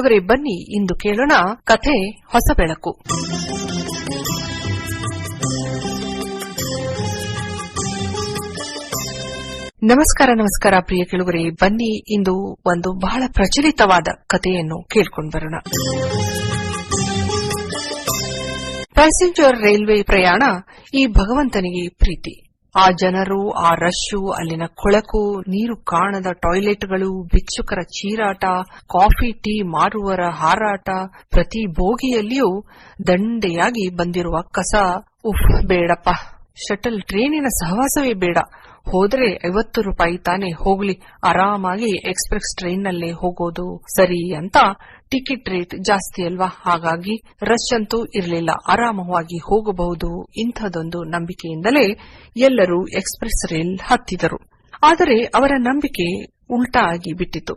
ಕೆಳಗರೆ, ಬನ್ನಿ, ಇಂದು ಕೇಳೋಣ ಕಥೆ ಹೊಸ ಬೆಳಕು. ನಮಸ್ಕಾರ ನಮಸ್ಕಾರ, ಪ್ರಿಯ ಕೆಳಗರೆ, ಬನ್ನಿ, ಇಂದು ಒಂದು ಬಹಳ ಪ್ರಚಲಿತವಾದ ಕಥೆಯನ್ನು ಕೇಳಿಕೊಂಡು ಬರೋಣ. ಪ್ಯಾಸೆಂಜರ್ ರೈಲ್ವೆ ಪ್ರಯಾಣ ಈ ಭಗವಂತನಿಗೆ ಪ್ರೀತಿ. ಆ ಜನರು, ಆ ರಶ್ಶು, ಅಲ್ಲಿನ ಕೊಳಕು, ನೀರು ಕಾಣದ ಟಾಯ್ಲೆಟ್ಗಳು, ಭಿಕ್ಷುಕರ ಚೀರಾಟ, ಕಾಫಿ, ಟೀ ಮಾರುವರ ಹಾರಾಟ, ಪ್ರತಿ ಬೋಗಿಯಲ್ಲಿಯೂ ದಂಡೆಯಾಗಿ ಬಂದಿರುವ ಕಸ. ಉಫ್, ಬೇಡಪ್ಪ. ಶಟಲ್ ಟ್ರೇನಿನ ಸಹವಾಸವೇ ಬೇಡ. ಹೋದ್ರೆ ಐವತ್ತು ರೂಪಾಯಿ ತಾನೇ ಹೋಗ್ಲಿ. ಆರಾಮಾಗಿ ಎಕ್ಸ್ಪ್ರೆಸ್ ಟ್ರೈನ್ನಲ್ಲೇ ಹೋಗೋದು ಸರಿ ಅಂತ ಟಿಕೆಟ್ ರೇಟ್ ಜಾಸ್ತಿ ಅಲ್ವಾ? ಹಾಗಾಗಿ ರಶ್ ಅಂತೂ ಇರಲಿಲ್ಲ. ಆರಾಮವಾಗಿ ಹೋಗಬಹುದು ಇಂಥದೊಂದು ನಂಬಿಕೆಯಿಂದಲೇ ಎಲ್ಲರೂ ಎಕ್ಸ್ಪ್ರೆಸ್ ರೈಲ್ ಹತ್ತಿದರು. ಆದರೆ ಅವರ ನಂಬಿಕೆ ಉಲ್ಟಾ ಆಗಿ ಬಿಟ್ಟಿತು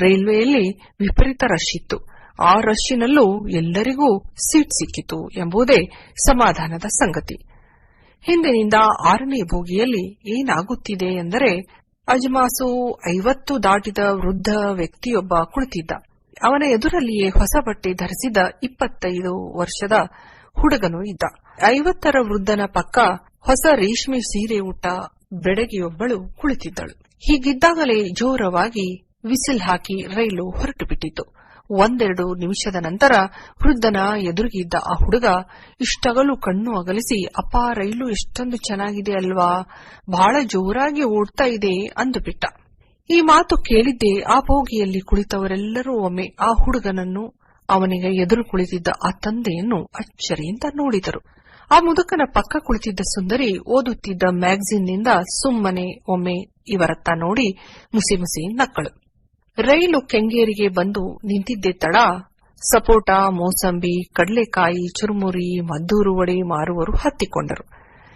ರೈಲ್ವೆಯಲ್ಲಿ ವಿಪರೀತ ರಶ್ ಇತ್ತು. ಆ ರಶ್ಶಿನಲ್ಲೂ ಎಲ್ಲರಿಗೂ ಸೀಟ್ ಸಿಕ್ಕಿತು ಎಂಬುದೇ ಸಮಾಧಾನದ ಸಂಗತಿ. ಹಿಂದಿನಿಂದ ಆರನೇ ಬೋಗಿಯಲ್ಲಿ ಏನಾಗುತ್ತಿದೆ ಎಂದರೆ ಅಜ್ಮಾಸು ಐವತ್ತು ದಾಟಿದ ವೃದ್ಧ ವ್ಯಕ್ತಿಯೊಬ್ಬ ಕುಳಿತಿದ್ದ. ಅವನ ಎದುರಲ್ಲಿಯೇ ಹೊಸ ಬಟ್ಟೆ ಧರಿಸಿದ ಇಪ್ಪತ್ತೈದು ವರ್ಷದ ಹುಡುಗನು ಇದ್ದ. ಐವತ್ತರ ವೃದ್ಧನ ಪಕ್ಕ ಹೊಸ ರೇಷ್ಮೆ ಸೀರೆ ಉಟ್ಟ ಬೆಡಗಿಯೊಬ್ಬಳು ಕುಳಿತಿದ್ದಳು. ಹೀಗಿದ್ದಾಗಲೇ ಜೋರವಾಗಿ ವಿಸಿಲ್ ಹಾಕಿ ರೈಲು ಹೊರಟು ಬಿಟ್ಟಿತು ಒಂದೆರಡು ನಿಮಿಷದ ನಂತರ ವೃದ್ಧನ ಎದುರಿಗಿದ್ದ ಆ ಹುಡುಗ ಇಷ್ಟಗಲು ಕಣ್ಣು ಅಗಲಿಸಿ, ಅಪ್ಪ, ರೈಲು ಎಷ್ಟೊಂದು ಚೆನ್ನಾಗಿದೆ ಅಲ್ವಾ? ಬಹಳ ಜೋರಾಗಿ ಓಡ್ತಾ ಇದೆ ಅಂದುಬಿಟ್ಟ. ಈ ಮಾತು ಕೇಳಿದ್ದೆ ಆ ಬೋಗಿಯಲ್ಲಿ ಕುಳಿತವರೆಲ್ಲರೂ ಒಮ್ಮೆ ಆ ಹುಡುಗನನ್ನು ಅವನಿಗೆ ಎದುರು ಕುಳಿತಿದ್ದ ಆ ತಂದೆಯನ್ನು ಅಚ್ಚರಿಯಿಂದ ನೋಡಿದರು. ಆ ಮುದುಕನ ಪಕ್ಕ ಕುಳಿತಿದ್ದ ಸುಂದರಿ ಓದುತ್ತಿದ್ದ ಮ್ಯಾಗಝಿನ್ನಿಂದ ಸುಮ್ಮನೆ ಒಮ್ಮೆ ಇವರತ್ತ ನೋಡಿ ಮುಸಿ ಮುಸಿ ನಕ್ಕಳು. ರೈಲು ಕೆಂಗೇರಿಗೆ ಬಂದು ನಿಂತಿದ್ದೆ ತಡ. ಸಪೋಟ, ಮೋಸಂಬಿ, ಕಡಲೆಕಾಯಿ, ಚುರುಮುರಿ, ಮದ್ದೂರು ವಡೆ ಮಾರುವರು ಹತ್ತಿಕೊಂಡರು.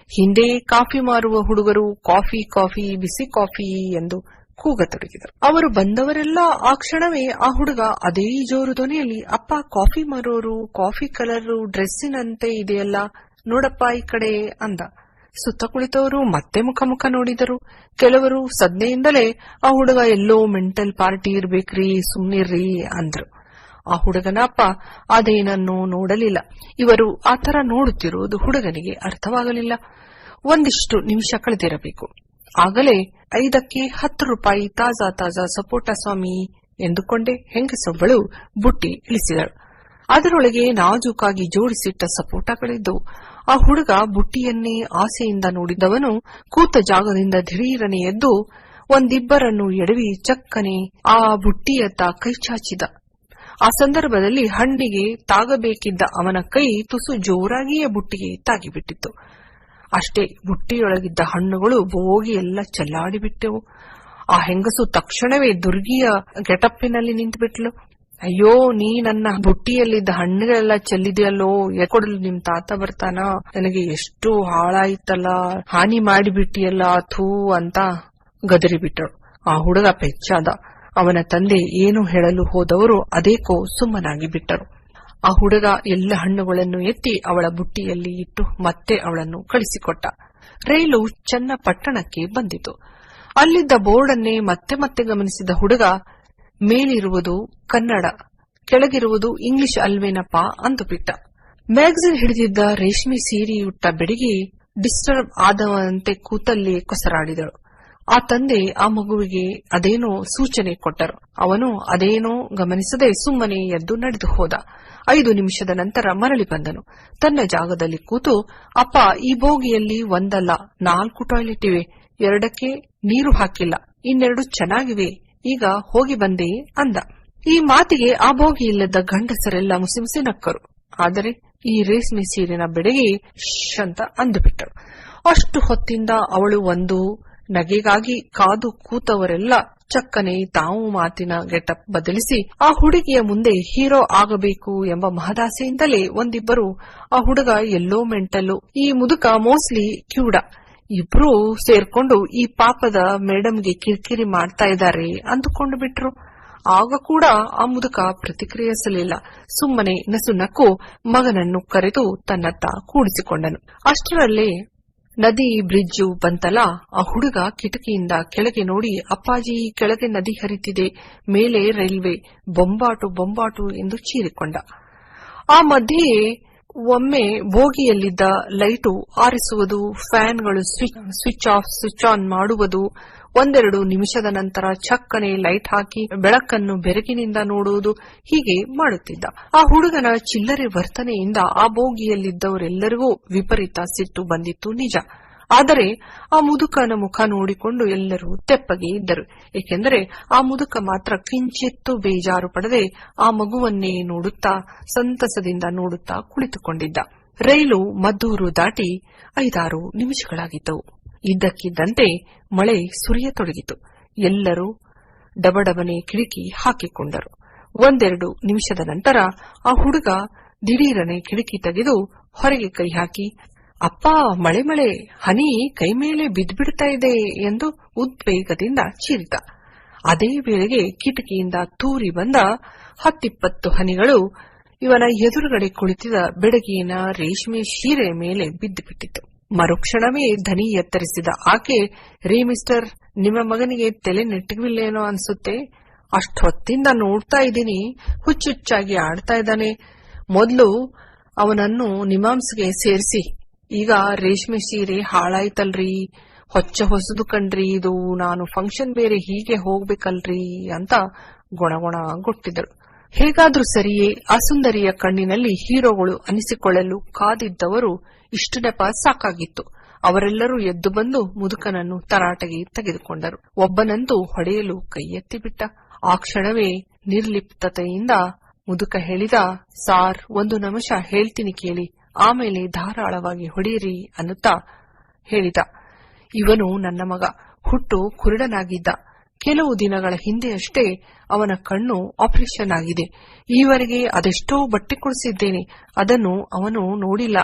ಹಿಂದೆ ಕಾಫಿ ಮಾರುವ ಹುಡುಗರು ಕಾಫಿ ಕಾಫಿ, ಬಿಸಿ ಕಾಫಿ ಎಂದು ಕೂಗತೊಡಗಿದರು ಅವರು ಬಂದವರೆಲ್ಲ ಆ ಕ್ಷಣವೇ ಆ ಹುಡುಗ ಅದೇ ಜೋರು ಧ್ವನಿಯಲ್ಲಿ, ಅಪ್ಪ, ಕಾಫಿ ಮಾರೋರು, ಕಾಫಿ ಕಲರ್, ಡ್ರೆಸ್ಸಿನಂತೆ ಇದೆಯಲ್ಲ, ನೋಡಪ್ಪ ಈ ಕಡೆ ಅಂದ. ಸುತ್ತ ಕುಳಿತವರು ಮತ್ತೆ ಮುಖ ಮುಖ ನೋಡಿದರು. ಕೆಲವರು ಸದ್ನೆಯಿಂದಲೇ, ಆ ಹುಡುಗ ಎಲ್ಲೋ ಮೆಂಟಲ್ ಪಾರ್ಟಿ ಇರ್ಬೇಕ್ರಿ, ಸುಮ್ನಿರ್ರಿ ಅಂದ್ರು. ಆ ಹುಡುಗನ ಅಪ್ಪ, ಅದೇನನ್ನು ನೋಡಲಿಲ್ಲ. ಇವರು ಆತರ ನೋಡುತ್ತಿರುವುದು ಹುಡುಗನಿಗೆ ಅರ್ಥವಾಗಲಿಲ್ಲ. ಒಂದಿಷ್ಟು ನಿಮಿಷ ಕಳೆದಿರಬೇಕು. ಆಗಲೇ ಐದಕ್ಕೆ ಹತ್ತು ರೂಪಾಯಿ ತಾಜಾ ತಾಜಾ ಸಪೋಟ ಸ್ವಾಮಿ ಎಂದುಕೊಂಡೆ ಹೆಂಗಸೊಬ್ಬಳು ಬುಟ್ಟಿ ಇಳಿಸಿದಳು. ಅದರೊಳಗೆ ನಾಜೂಕಾಗಿ ಜೋಡಿಸಿಟ್ಟ ಸಪೋಟಗಳಿದ್ದವು ಆ ಹುಡುಗ ಬುಟ್ಟಿಯನ್ನೇ ಆಸೆಯಿಂದ ನೋಡಿದವನು ಕೂತ ಜಾಗದಿಂದ ದಿಢೀರನೆ ಎದ್ದು ಒಂದಿಬ್ಬರನ್ನು ಎಡವಿ ಚಕ್ಕನೆ ಆ ಬುಟ್ಟಿಯತ್ತ ಕೈ ಚಾಚಿದ. ಆ ಸಂದರ್ಭದಲ್ಲಿ ಹಂಡಿಗೆ ತಾಗಬೇಕಿದ್ದ ಅವನ ಕೈ ತುಸು ಜೋರಾಗಿಯೇ ಬುಟ್ಟಿಗೆ ತಾಗಿಬಿಟ್ಟಿತ್ತು. ಅಷ್ಟೇ ಬುಟ್ಟಿಯೊಳಗಿದ್ದ ಹಣ್ಣುಗಳು ಬೋಗಿ ಎಲ್ಲ ಚೆಲ್ಲಾಡಿಬಿಟ್ಟೆವು. ಆ ಹೆಂಗಸು ತಕ್ಷಣವೇ ದುರ್ಗಿಯ ಗೆಟಪ್ಪಿನಲ್ಲಿ ನಿಂತುಬಿಟ್ಲು. ಅಯ್ಯೋ, ನೀ ನನ್ನ ಬುಟ್ಟಿಯಲ್ಲಿದ್ದ ಹಣ್ಣುಗಳೆಲ್ಲ ಚೆಲ್ಲಿದೆಯಲ್ಲೋ, ಎಕೊಡಲು ನಿಮ್ ತಾತ ಬರ್ತಾನ? ನನಗೆ ಎಷ್ಟು ಹಾಳಾಯ್ತಲ್ಲ, ಹಾನಿ ಮಾಡಿಬಿಟ್ಟಿಯಲ್ಲ, ಥೂ ಅಂತ ಗದರಿಬಿಟ್ಟಳು ಆ ಹುಡುಗ ಪೆಚ್ಚಾದ. ಅವನ ತಂದೆ ಏನು ಹೇಳಲು ಹೋದವರು ಅದೇಕೋ ಸುಮ್ಮನಾಗಿ ಬಿಟ್ಟರು ಆ ಹುಡುಗ ಎಲ್ಲ ಹಣ್ಣುಗಳನ್ನು ಎತ್ತಿ ಅವಳ ಬುಟ್ಟಿಯಲ್ಲಿ ಇಟ್ಟು ಮತ್ತೆ ಅವಳನ್ನು ಕಳಿಸಿಕೊಟ್ಟ. ರೈಲು ಚನ್ನಪಟ್ಟಣಕ್ಕೆ ಬಂದಿತು. ಅಲ್ಲಿದ್ದ ಬೋರ್ಡನ್ನೇ ಮತ್ತೆ ಮತ್ತೆ ಗಮನಿಸಿದ ಹುಡುಗ, ಮೇಲಿರುವುದು ಕನ್ನಡ, ಕೆಳಗಿರುವುದು ಇಂಗ್ಲಿಷ್ ಅಲ್ವೇನಪ್ಪ? ಅಂದುಬಿಟ್ಟ ಮ್ಯಾಗಝಿನ್ ಹಿಡಿದಿದ್ದ ರೇಷ್ಮೆ ಸೀರೆಯುಟ್ಟ ಬೆಡಗಿ ಡಿಸ್ಟರ್ಬ್ ಆದವಂತೆ ಕೂತಲ್ಲಿ ಕೊಸರಾಡಿದಳು. ಆ ತಂದೆ ಆ ಮಗುವಿಗೆ ಅದೇನೋ ಸೂಚನೆ ಕೊಟ್ಟರು. ಅವನು ಅದೇನೋ ಗಮನಿಸದೆ ಸುಮ್ಮನೆ ಎದ್ದು ನಡೆದು ಹೋದ. ಐದು ನಿಮಿಷದ ನಂತರ ಮರಳಿ ಬಂದನು. ತನ್ನ ಜಾಗದಲ್ಲಿ ಕೂತು, ಅಪ್ಪ, ಈ ಬೋಗಿಯಲ್ಲಿ ಒಂದಲ್ಲ, ನಾಲ್ಕು ಟಾಯ್ಲೆಟ್ ಇವೆ. ಎರಡಕ್ಕೆ ನೀರು ಹಾಕಿಲ್ಲ. ಇನ್ನೆರಡು ಚೆನ್ನಾಗಿವೆ. ಈಗ ಹೋಗಿ ಬಂದೆ ಅಂದ. ಈ ಮಾತಿಗೆ ಆ ಬೋಗಿಯಿಲ್ಲದ ಗಂಡಸರೆಲ್ಲ ಮುಸಿಮುಸಿ ನಕ್ಕರು. ಆದರೆ ಈ ರೇಷ್ಮೆ ಸೀರಿನ ಬೆಡಗಿ ಶ್ ಅಂತ ಅಂದುಬಿಟ್ಟಳು ಅಷ್ಟು ಹೊತ್ತಿಂದ ಅವಳು ಒಂದು ನಗೆಗಾಗಿ ಕಾದು ಕೂತವರೆಲ್ಲ ಚಕ್ಕನೆ ತಾವು ಮಾತಿನ ಗೆಟಪ್ ಬದಲಿಸಿ, ಆ ಹುಡುಗಿಯ ಮುಂದೆ ಹೀರೋ ಆಗಬೇಕು ಎಂಬ ಮಹದಾಸೆಯಿಂದಲೇ ಒಂದಿಬ್ಬರು, ಆ ಹುಡುಗ ಎಲ್ಲೋ ಮೆಂಟಲ್ಲು, ಈ ಮುದುಕ ಮೋಸ್ಟ್ಲಿ ಕ್ಯೂಡ. ಇಬ್ರು ಸೇರ್ಕೊಂಡು ಈ ಪಾಪದ ಮೇಡಂಗೆ ಕಿರಿಕಿರಿ ಮಾಡ್ತಾ ಇದ್ದಾರೆ ಅಂದುಕೊಂಡು ಬಿಟ್ರು. ಆಗ ಕೂಡ ಆ ಮುದುಕ ಪ್ರತಿಕ್ರಿಯಿಸಲಿಲ್ಲ. ಸುಮ್ಮನೆ ನಸು ನಕ್ಕು ಮಗನನ್ನು ಕರೆದು ತನ್ನತ್ತ ಕೂಡಿಸಿಕೊಂಡನು. ಅಷ್ಟರಲ್ಲೇ ನದಿ ಬ್ರಿಡ್ಜು ಬಂತಲ್ಲ, ಆ ಹುಡುಗ ಕಿಟಕಿಯಿಂದ ಕೆಳಗೆ ನೋಡಿ, ಅಪ್ಪಾಜಿ ಕೆಳಗೆ ನದಿ ಹರಿತಿದೆ, ಮೇಲೆ ರೈಲ್ವೆ, ಬೊಂಬಾಟು ಬೊಂಬಾಟು ಎಂದು ಚೀರಿಕೊಂಡ. ಆ ಮಧ್ಯೆ ಒಮ್ಮೆ ಬೋಗಿಯಲ್ಲಿದ್ದ ಲೈಟು ಆರಿಸುವುದು, ಫ್ಯಾನ್ಗಳು ಸ್ವಿಚ್ ಆಫ್, ಸ್ವಿಚ್ ಆನ್ ಮಾಡುವುದು ಒಂದೆರಡು ನಿಮಿಷದ ನಂತರ ಚಕ್ಕನೆ ಲೈಟ್ ಹಾಕಿ ಬೆಳಕನ್ನು ಬೆರಗಿನಿಂದ ನೋಡುವುದು ಹೀಗೆ ಮಾಡುತ್ತಿದ್ದ. ಆ ಹುಡುಗನ ಚಿಲ್ಲರೆ ವರ್ತನೆಯಿಂದ ಆ ಬೋಗಿಯಲ್ಲಿದ್ದವರೆಲ್ಲರಿಗೂ ವಿಪರೀತ ಸಿಟ್ಟು ಬಂದಿತ್ತು ನಿಜ. ಆದರೆ ಆ ಮುದುಕನ ಮುಖ ನೋಡಿಕೊಂಡು ಎಲ್ಲರೂ ತೆಪ್ಪಗೆ ಇದ್ದರು. ಏಕೆಂದರೆ ಆ ಮುದುಕ ಮಾತ್ರ ಕಿಂಚಿತ್ತೂ ಬೇಜಾರು ಪಡದೆ ಆ ಮಗುವನ್ನೇ ನೋಡುತ್ತಾ, ಸಂತಸದಿಂದ ನೋಡುತ್ತಾ ಕುಳಿತುಕೊಂಡಿದ್ದ. ರೈಲು ಮದ್ದೂರು ದಾಟಿ ಐದಾರು ನಿಮಿಷಗಳಾಗಿದ್ದವು. ಇದ್ದಕ್ಕಿದ್ದಂತೆ ಮಳೆ ಸುರಿಯತೊಡಗಿತು. ಎಲ್ಲರೂ ಡಬಡಬನೆ ಕಿಟಕಿ ಹಾಕಿಕೊಂಡರು. ಒಂದೆರಡು ನಿಮಿಷದ ನಂತರ ಆ ಹುಡುಗ ದಿಢೀರನೆ ಕಿಟಕಿ ತೆಗೆದು ಹೊರಗೆ ಕೈ ಹಾಕಿ, ಅಪ್ಪ, ಮಳೆ ಮಳೆ, ಹನಿ ಕೈ ಮೇಲೆ ಬಿದ್ದ್ಬಿಡ್ತಾ ಇದೆ ಎಂದು ಉದ್ವೇಗದಿಂದ ಚೀರಿದ. ಅದೇ ವೇಳೆಗೆ ಕಿಟಕಿಯಿಂದ ತೂರಿ ಬಂದ ಹತ್ತಿಪ್ಪತ್ತು ಹನಿಗಳು ಇವನ ಎದುರುಗಡೆ ಕುಳಿತಿದ್ದ ಬೆಡಗಿನ ರೇಷ್ಮೆ ಸೀರೆ ಮೇಲೆ ಬಿದ್ದುಬಿಟ್ಟಿತು ಮರುಕ್ಷಣವೇ ಧನಿ ಎತ್ತರಿಸಿದ ಆಕೆ, ರೀ ಮಿಸ್ಟರ್, ನಿಮ್ಮ ಮಗನಿಗೆ ತಲೆ ನೆಟ್ಟಗಿಲ್ಲೇನೋ ಅನ್ಸುತ್ತೆ? ಅಷ್ಟೊತ್ತಿಂದ ನೋಡ್ತಾ ಇದ್ದೀನಿ, ಹುಚ್ಚುಚ್ಚಾಗಿ ಆಡ್ತಾ ಇದ್ದಾನೆ. ಮೊದಲು ಅವನನ್ನು ನಿಮಾಂಸ್ಗೆ ಸೇರಿಸಿ. ಈಗ ರೇಷ್ಮೆ ಸೀರೆ ಹಾಳಾಯ್ತಲ್ರಿ. ಹೊಚ್ಚ ಹೊಸದು ಕಣ್ರಿ, ಇದು ನಾನು ಫಂಕ್ಷನ್ ಬೇರೆ ಹೀಗೆ ಹೋಗ್ಬೇಕಲ್ರಿ ಅಂತ ಗೊಣಗೊಣ ಗೊಟ್ಟಿದ್ದಳು ಹೇಗಾದ್ರೂ ಸರಿಯೇ ಆ ಸುಂದರಿಯ ಕಣ್ಣಿನಲ್ಲಿ ಹೀರೋಗಳು ಅನಿಸಿಕೊಳ್ಳಲು ಕಾದಿದ್ದವರು ಇಷ್ಟು ನೆಪ ಸಾಕಾಗಿತ್ತು. ಅವರೆಲ್ಲರೂ ಎದ್ದು ಬಂದು ಮುದುಕನನ್ನು ತರಾಟೆಗೆ ತೆಗೆದುಕೊಂಡರು. ಒಬ್ಬನಂತೂ ಹೊಡೆಯಲು ಕೈಯೆತ್ತಿಬಿಟ್ಟ. ಆ ಕ್ಷಣವೇ ನಿರ್ಲಿಪ್ತತೆಯಿಂದ ಮುದುಕ ಹೇಳಿದ, ಸಾರ್, ಒಂದು ನಿಮಿಷ ಹೇಳ್ತೀನಿ ಕೇಳಿ, ಆಮೇಲೆ ಧಾರಾಳವಾಗಿ ಹೊಡೆಯಿರಿ ಅನ್ನುತ್ತಾ ಹೇಳಿದ. ಇವನು ನನ್ನ ಮಗ. ಹುಟ್ಟು ಕುರುಡನಾಗಿದ್ದ. ಕೆಲವು ದಿನಗಳ ಹಿಂದೆಯಷ್ಟೇ ಅವನ ಕಣ್ಣು ಆಪರೇಷನ್ ಆಗಿದೆ. ಈವರೆಗೆ ಅದೆಷ್ಟೋ ಬಟ್ಟೆ ಕೊಡಿಸಿದ್ದೇನೆ. ಅದನ್ನು ಅವನು ನೋಡಿಲ್ಲ.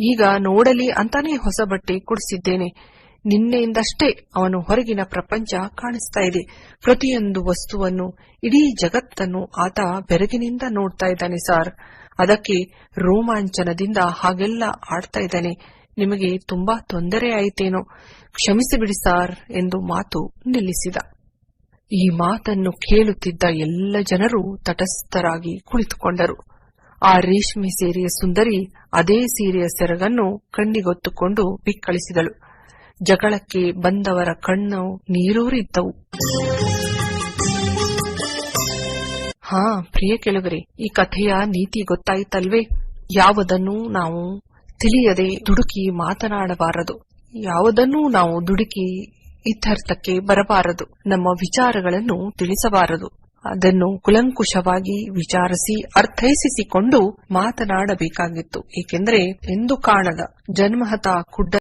ಈಗ ನೋಡಲಿ ಅಂತಾನೆ ಹೊಸ ಬಟ್ಟೆ ಕೊಡಿಸಿದ್ದೇನೆ. ನಿನ್ನೆಯಿಂದಷ್ಟೇ ಅವನು ಹೊರಗಿನ ಪ್ರಪಂಚ ಕಾಣಿಸ್ತಾ ಇದೆ. ಪ್ರತಿಯೊಂದು ವಸ್ತುವನ್ನು, ಇಡೀ ಜಗತ್ತನ್ನು ಆತ ಬೆರಗಿನಿಂದ ನೋಡ್ತಾ ಇದ್ದಾನೆ ಸಾರ್. ಅದಕ್ಕೆ ರೋಮಾಂಚನದಿಂದ ಹಾಗೆಲ್ಲ ಆಡ್ತಾ ಇದ್ದಾನೆ. ನಿಮಗೆ ತುಂಬಾ ತೊಂದರೆ ಆಯಿತೇನೋ. ಕ್ಷಮಿಸಿಬಿಡಿ ಸಾರ್ ಎಂದು ಮಾತು ನಿಲ್ಲಿಸಿದ. ಈ ಮಾತನ್ನು ಕೇಳುತ್ತಿದ್ದ ಎಲ್ಲ ಜನರು ತಟಸ್ಥರಾಗಿ ಕುಳಿತುಕೊಂಡರು. ಆ ರೇಷ್ಮೆ ಸೀರೆಯ ಸುಂದರಿ ಅದೇ ಸೀರೆಯ ಸೆರಗನ್ನು ಕಣ್ಣಿಗೊತ್ತುಕೊಂಡು ಬಿಕ್ಕಳಿಸಿದಳು. ಜಗಳಕ್ಕೆ ಬಂದವರ ಕಣ್ಣು ನೀರೂರಿದ್ದವು. ಹಾ, ಪ್ರಿಯ ಕೆಳಗರೆ, ಈ ಕಥೆಯ ನೀತಿ ಗೊತ್ತಾಯಿತಲ್ವೇ? ಯಾವುದನ್ನು ನಾವು ತಿಳಿಯದೆ ದುಡುಕಿ ಮಾತನಾಡಬಾರದು. ಯಾವುದನ್ನೂ ನಾವು ದುಡುಕಿ ಇತ್ಯರ್ಥಕ್ಕೆ ಬರಬಾರದು. ನಮ್ಮ ವಿಚಾರಗಳನ್ನು ತಿಳಿಸಬಾರದು. ಅದನ್ನು ಕುಲಂಕುಷವಾಗಿ ವಿಚಾರಿಸಿ ಅರ್ಥೈಸಿಕೊಂಡು ಮಾತನಾಡಬೇಕಾಗಿತ್ತು. ಏಕೆಂದರೆ, ಎಂದು ಕಾಣದ ಜನ್ಮಹತ ಕುಡ್ಡ